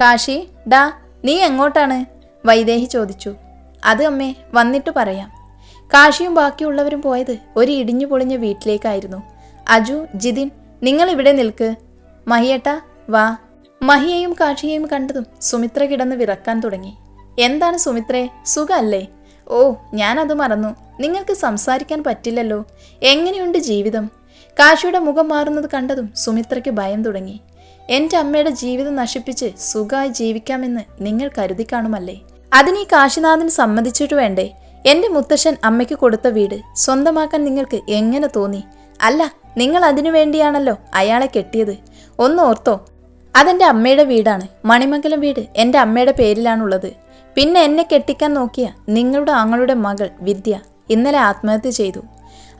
കാശി ഡാ നീ എങ്ങോട്ടാണ്? വൈദേഹി ചോദിച്ചു. അത് അമ്മേ വന്നിട്ട് പറയാം. കാശിയും ബാക്കിയുള്ളവരും പോയത് ഒരു ഇടിഞ്ഞു പൊളിഞ്ഞ വീട്ടിലേക്കായിരുന്നു. അജു ജിതിൻ നിങ്ങൾ ഇവിടെ നിൽക്ക്. മഹിയേട്ട വാ. മഹിയെയും കാശിയെയും കണ്ടതും സുമിത്ര കിടന്ന് വിറക്കാൻ തുടങ്ങി. എന്താണ് സുമിത്രേ സുഖല്ലേ? ഓ ഞാനത് മറന്നു. നിങ്ങൾക്ക് സംസാരിക്കാൻ പറ്റില്ലല്ലോ. എങ്ങനെയുണ്ട് ജീവിതം? കാശിയുടെ മുഖം മാറുന്നത് കണ്ടതും സുമിത്രയ്ക്ക് ഭയം തുടങ്ങി. എന്റെ അമ്മയുടെ ജീവിതം നശിപ്പിച്ച് സുഖമായി ജീവിക്കാമെന്ന് നിങ്ങൾ കരുതി കാണുമല്ലേ? അതിന് ഈ കാശിനാഥൻ സമ്മതിച്ചിട്ട് വേണ്ടേ? എന്റെ മുത്തശ്ശൻ അമ്മയ്ക്ക് കൊടുത്ത വീട് സ്വന്തമാക്കാൻ നിങ്ങൾക്ക് എങ്ങനെ തോന്നി? അല്ല നിങ്ങൾ അതിനു വേണ്ടിയാണല്ലോ അയാളെ കെട്ടിയത്. ഒന്ന് ഓർത്തോ അതെന്റെ അമ്മയുടെ വീടാണ്. മണിമംഗലം വീട് എന്റെ അമ്മയുടെ പേരിലാണുള്ളത്. പിന്നെ എന്നെ കെട്ടിക്കാൻ നോക്കിയ നിങ്ങളുടെ ആങ്ങളുടെ മകൾ വിദ്യ ഇന്നലെ ആത്മഹത്യ ചെയ്തു.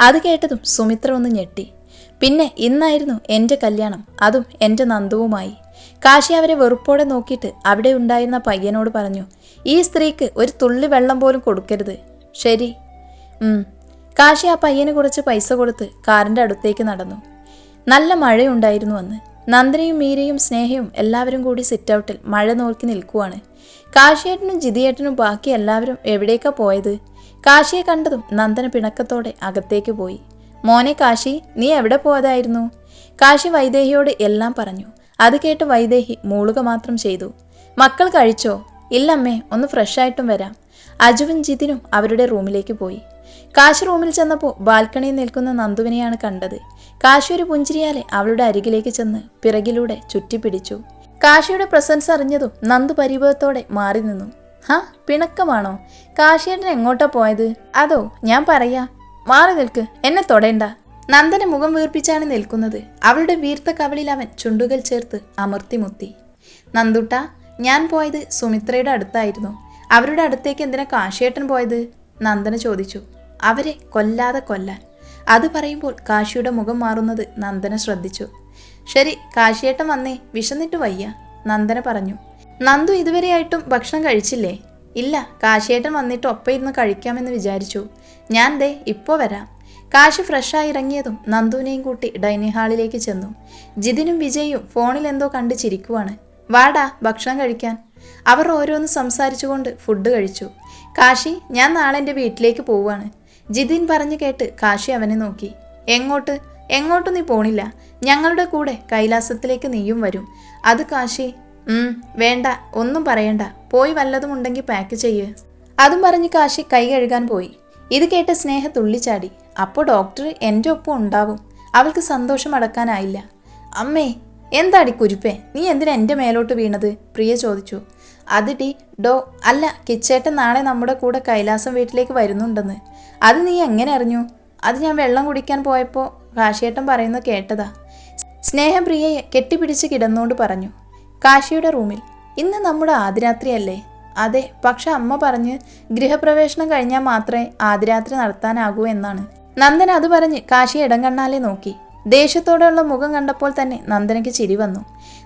അത് കേട്ടതും സുമിത്ര ഒന്ന് ഞെട്ടി. പിന്നെ ഇന്നായിരുന്നു എന്റെ കല്യാണം. അതും എന്റെ നന്ദുവുമായി. കാശി അവരെ വെറുപ്പോടെ നോക്കിയിട്ട് അവിടെ ഉണ്ടായിരുന്ന പയ്യനോട് പറഞ്ഞു ഈ സ്ത്രീക്ക് ഒരു തുള്ളി വെള്ളം പോലും കൊടുക്കരുത്. ശരി. കാശി ആ പയ്യന് കുറച്ച് പൈസ കൊടുത്ത് കാറിന്റെ അടുത്തേക്ക് നടന്നു. നല്ല മഴയുണ്ടായിരുന്നു അന്ന്. നന്ദനയും മീരയും സ്നേഹയും എല്ലാവരും കൂടി സിറ്റൗട്ടിൽ മഴ നോക്കി നിൽക്കുവാണ്. കാശിയേട്ടനും ജിതിയേട്ടനും ബാക്കി എല്ലാവരും എവിടേക്കാ പോയത്? കാശിയെ കണ്ടതും നന്ദന പിണക്കത്തോടെ അകത്തേക്ക് പോയി. മോനെ കാശി നീ എവിടെ പോയതായിരുന്നു കാശി വൈദേഹിയോട് എല്ലാം പറഞ്ഞു. അത് കേട്ട് വൈദേഹി മൂളുക മാത്രം ചെയ്തു. മക്കൾ കഴിച്ചോ? ഇല്ലമ്മേ ഒന്ന് ഫ്രഷായിട്ടും വരാം. അജുവും ജിതിനും അവരുടെ റൂമിലേക്ക് പോയി. കാശി റൂമിൽ ചെന്നപ്പോൾ ബാൽക്കണിയിൽ നിൽക്കുന്ന നന്ദുവിനെയാണ് കണ്ടത്. കാശി ഒരു പുഞ്ചിരിയാലെ അവളുടെ അരികിലേക്ക് ചെന്ന് പിറകിലൂടെ ചുറ്റിപ്പിടിച്ചു. കാശിയുടെ പ്രസൻസ് അറിഞ്ഞതും നന്ദു പരിഭവത്തോടെ മാറി നിന്നു. ഹാ പിണക്കമാണോ? കാശിയേട്ടൻ എങ്ങോട്ടാ പോയത്? അതോ ഞാൻ പറയാ. മാറി നിൽക്ക്. എന്നെ തൊടേണ്ട. നന്ദന മുഖം വീർപ്പിച്ചാണ് നിൽക്കുന്നത്. അവളുടെ വീർത്ത കവളിൽ അവൻ ചുണ്ടുകൾ ചേർത്ത് അമർത്തി മുത്തി. നന്ദുട്ട ഞാൻ പോയത് സുമിത്രയുടെ അടുത്തായിരുന്നു. അവരുടെ അടുത്തേക്ക് എന്തിനാ കാശിയേട്ടൻ പോയത്? നന്ദന ചോദിച്ചു. അവരെ കൊല്ലാതെ കൊല്ലാൻ. അത് പറയുമ്പോൾ കാശിയുടെ മുഖം മാറുന്നത് നന്ദന ശ്രദ്ധിച്ചു. ശരി കാശിയേട്ടൻ വന്നേ വിശന്നിട്ട് വയ്യ നന്ദന പറഞ്ഞു. നന്ദു ഇതുവരെയായിട്ടും ഭക്ഷണം കഴിച്ചില്ലേ? ഇല്ല കാശിയേട്ടൻ വന്നിട്ട് ഒപ്പം ഇരുന്ന് കഴിക്കാമെന്ന് വിചാരിച്ചു. ഞാൻ ദേ ഇപ്പോൾ വരാം. കാശി ഫ്രഷായി ഇറങ്ങിയതും നന്ദുവിനെയും കൂട്ടി ഡൈനിങ് ഹാളിലേക്ക് ചെന്നു. ജിതിനും വിജയും ഫോണിൽ എന്തോ കണ്ട് ചിരിക്കുവാണ്. വാടാ ഭക്ഷണം കഴിക്കാൻ. അവർ ഓരോന്ന് സംസാരിച്ചുകൊണ്ട് ഫുഡ് കഴിച്ചു. കാശി ഞാൻ നാളെ എന്റെ വീട്ടിലേക്ക് പോവുകയാണ്. ജിതിൻ പറഞ്ഞു കേട്ട് കാശി അവനെ നോക്കി. എങ്ങോട്ട്? എങ്ങോട്ടും നീ പോണില്ല. ഞങ്ങളുടെ കൂടെ കൈലാസത്തിലേക്ക് നീയും വരും. അത് കാശി വേണ്ട ഒന്നും പറയണ്ട. പോയി വല്ലതും ഉണ്ടെങ്കിൽ പാക്ക് ചെയ്യ്. അതും പറഞ്ഞ് കാശി കൈ കഴുകാൻ പോയി. ഇത് കേട്ട് സ്നേഹ തുള്ളിച്ചാടി. അപ്പോൾ ഡോക്ടർ എന്റെ ഒപ്പം ഉണ്ടാവും. അവൾക്ക് സന്തോഷം അടക്കാനായില്ല. അമ്മേ എന്താടി കുരുപ്പേ? നീ എന്തിനാ എന്റെ മേലോട്ട് വീണത്? പ്രിയ ചോദിച്ചു. അതിടി ഡോ അല്ല കിച്ചേട്ടൻ നാളെ നമ്മുടെ കൂടെ കൈലാസം വീട്ടിലേക്ക് വരുന്നുണ്ടെന്ന്. അത് നീ എങ്ങനെ അറിഞ്ഞു? അത് ഞാൻ വെള്ളം കുടിക്കാൻ പോയപ്പോൾ കാശിയേട്ടൻ പറയുന്നത് കേട്ടതാ. സ്നേഹം പ്രിയയെ കെട്ടിപ്പിടിച്ച് കിടന്നുകൊണ്ട് പറഞ്ഞു. കാശിയുടെ റൂമിൽ. ഇന്ന് നമ്മുടെ ആദിരാത്രിയല്ലേ? അതെ പക്ഷെ അമ്മ പറഞ്ഞ് ഗൃഹപ്രവേശനം കഴിഞ്ഞാൽ മാത്രമേ ആദിരാത്രി നടത്താനാകൂ എന്നാണ്. നന്ദൻ അത് പറഞ്ഞ് കാശി ഇടം കണ്ണാലെ നോക്കി. ദേഷ്യത്തോടെയുള്ള മുഖം കണ്ടപ്പോൾ തന്നെ നന്ദനയ്ക്ക് ചിരി വന്നു.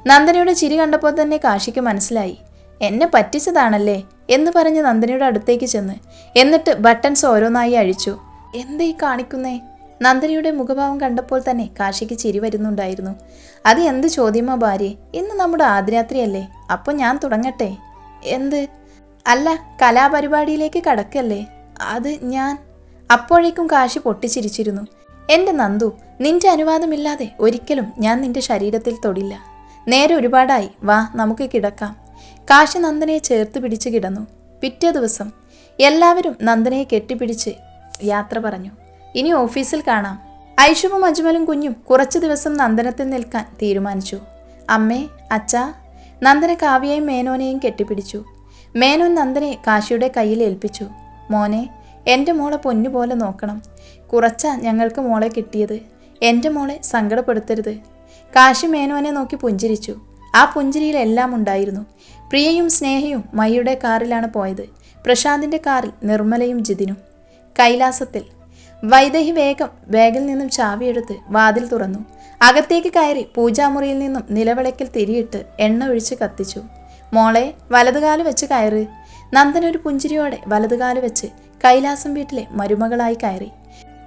നന്ദനയുടെ ചിരി കണ്ടപ്പോൾ തന്നെ കാശിക്ക് മനസ്സിലായി. എന്നെ പറ്റിച്ചതാണല്ലേ? എന്ന് പറഞ്ഞ് നന്ദനയുടെ അടുത്തേക്ക് ചെന്ന്. എന്നിട്ട് ബട്ടൺസ് ഓരോന്നായി അഴിച്ചു. എന്തേ കാണിക്കുന്നേ? നന്ദനയുടെ മുഖഭാവം കണ്ടപ്പോൾ തന്നെ കാശിക്ക് ചിരി വരുന്നുണ്ടായിരുന്നു. അത് എന്ത് ചോദ്യമാ ഭാര്യ? ഇന്ന് നമ്മുടെ ആദ്യരാത്രിയല്ലേ? അപ്പോൾ ഞാൻ തുടങ്ങട്ടെ? എന്ത്? അല്ല കലാപരിപാടിയിലേക്ക് കടക്കല്ലേ? അത് ഞാൻ. അപ്പോഴേക്കും കാശി പൊട്ടിച്ചിരിച്ചിരുന്നു. എന്റെ നന്ദു നിന്റെ അനുവാദമില്ലാതെ ഒരിക്കലും ഞാൻ നിന്റെ ശരീരത്തിൽ തൊടില്ല. നേരെ ഒരുപാടായി. വാ നമുക്ക് കിടക്കാം. കാശി നന്ദനയെ ചേർത്ത് പിടിച്ച് കിടന്നു. പിറ്റേ ദിവസം എല്ലാവരും നന്ദനയെ കെട്ടിപ്പിടിച്ച് യാത്ര പറഞ്ഞു. ഇനി ഓഫീസിൽ കാണാം. ഐഷുവും അജ്മലും കുഞ്ഞും കുറച്ച് ദിവസം നന്ദനത്തിൽ നിൽക്കാൻ തീരുമാനിച്ചു. അമ്മേ അച്ഛാ നന്ദന കാവ്യയും മേനോനെയും കെട്ടിപ്പിടിച്ചു. മേനോൻ നന്ദനെ കാശിയുടെ കയ്യിൽ ഏൽപ്പിച്ചു. മോനെ എന്റെ മോളെ പൊന്നുപോലെ നോക്കണം. കുറച്ചാ ഞങ്ങൾക്ക് മോളെ കിട്ടിയത്. എന്റെ മോളെ സങ്കടപ്പെടുത്തരുത്. കാശി മേനോനെ നോക്കി പുഞ്ചിരിച്ചു. ആ പുഞ്ചിരിയിൽ എല്ലാം ഉണ്ടായിരുന്നു. പ്രിയയും സ്നേഹയും മയ്യുടെ കാറിലാണ് പോയത്. പ്രശാന്തിന്റെ കാറിൽ നിർമ്മലയും ജിതിനും. കൈലാസത്തിൽ വൈദേഹി വേഗം വേഗിൽ നിന്നും ചാവിയെടുത്ത് വാതിൽ തുറന്നു. അകത്തേക്ക് കയറി പൂജാമുറിയിൽ നിന്നും നിലവിളക്കിൽ തിരിയിട്ട് എണ്ണ ഒഴിച്ച് കത്തിച്ചു. മോളെ വലതുകാൽ വെച്ച് കയറ്. നന്ദൻ ഒരു പുഞ്ചിരിയോടെ വലതുകാൽ വെച്ച് കൈലാസം വീട്ടിലെ മരുമകളായി കയറി.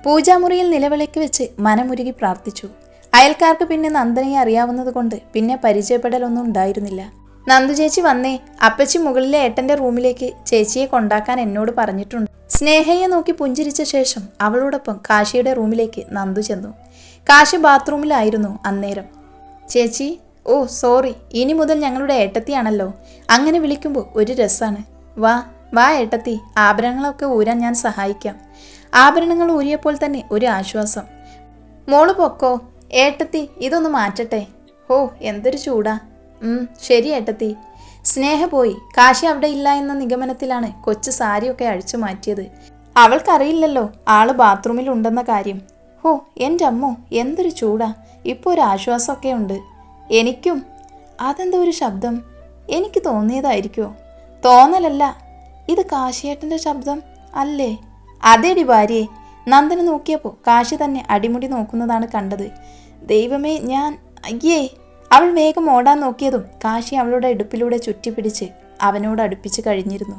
പൂജാമുറിയിൽ നിലവിളക്ക് വെച്ച് മനമുരുകി പ്രാർത്ഥിച്ചു. അയൽക്കാർക്ക് പിന്നെ നന്ദനയെ അറിയാവുന്നതുകൊണ്ട് പിന്നെ പരിചയപ്പെടലൊന്നും ഉണ്ടായിരുന്നില്ല. നന്ദു ചേച്ചി വന്നേ. അപ്പച്ചി മുകളിലെ ഏട്ടന്റെ റൂമിലേക്ക് ചേച്ചിയെ കൊണ്ടാക്കാൻ എന്നോട് പറഞ്ഞിട്ടുണ്ട്. സ്നേഹയെ നോക്കി പുഞ്ചിരിച്ച ശേഷം അവളോടൊപ്പം കാശിയുടെ റൂമിലേക്ക് നന്ദു ചെന്നു. കാശി ബാത്റൂമിലായിരുന്നു അന്നേരം. ചേച്ചി ഓ സോറി ഇനി മുതൽ ഞങ്ങളുടെ ഏട്ടത്തിയാണല്ലോ. അങ്ങനെ വിളിക്കുമ്പോൾ ഒരു രസമാണ് വാ വാ ഏട്ടത്തി ആഭരണങ്ങളൊക്കെ ഊരാൻ ഞാൻ സഹായിക്കാം. ആഭരണങ്ങൾ ഊരിയപ്പോൾ തന്നെ ഒരു ആശ്വാസം. മോൾ പൊക്കോ? ഏട്ടത്തി ഇതൊന്ന് മാറ്റട്ടെ. ഓ എന്തൊരു ചൂടാ. ശരി ഏട്ടത്തി. സ്നേഹ പോയി കാശി അവിടെ ഇല്ല എന്ന നിഗമനത്തിലാണ് കൊച്ചു സാരിയൊക്കെ അഴിച്ചു മാറ്റിയത്. അവൾക്കറിയില്ലല്ലോ ആൾ ബാത്റൂമിൽ ഉണ്ടെന്ന കാര്യം. ഹോ എന്റെ അമ്മോ എന്തൊരു ചൂടാ. ഇപ്പോൾ ഒരു ആശ്വാസമൊക്കെ ഉണ്ട്. എനിക്കും. അതെന്തോ ഒരു ശബ്ദം? എനിക്ക് തോന്നിയതായിരിക്കുമോ തോന്നലല്ല. ഇത് കാശിയേട്ടന്റെ ശബ്ദം അല്ലേ? അതേടി ഭാര്യയെ നന്ദന നോക്കിയപ്പോൾ കാശി തന്നെ അടിമുടി നോക്കുന്നതാണ് കണ്ടത്. ദൈവമേ ഞാൻ അയ്യേ. അവൾ വേഗം ഓടാൻ നോക്കിയതും കാശി അവളുടെ ഇടുപ്പിലൂടെ ചുറ്റിപ്പിടിച്ച് അവനോട് അടുപ്പിച്ച് കഴിഞ്ഞിരുന്നു.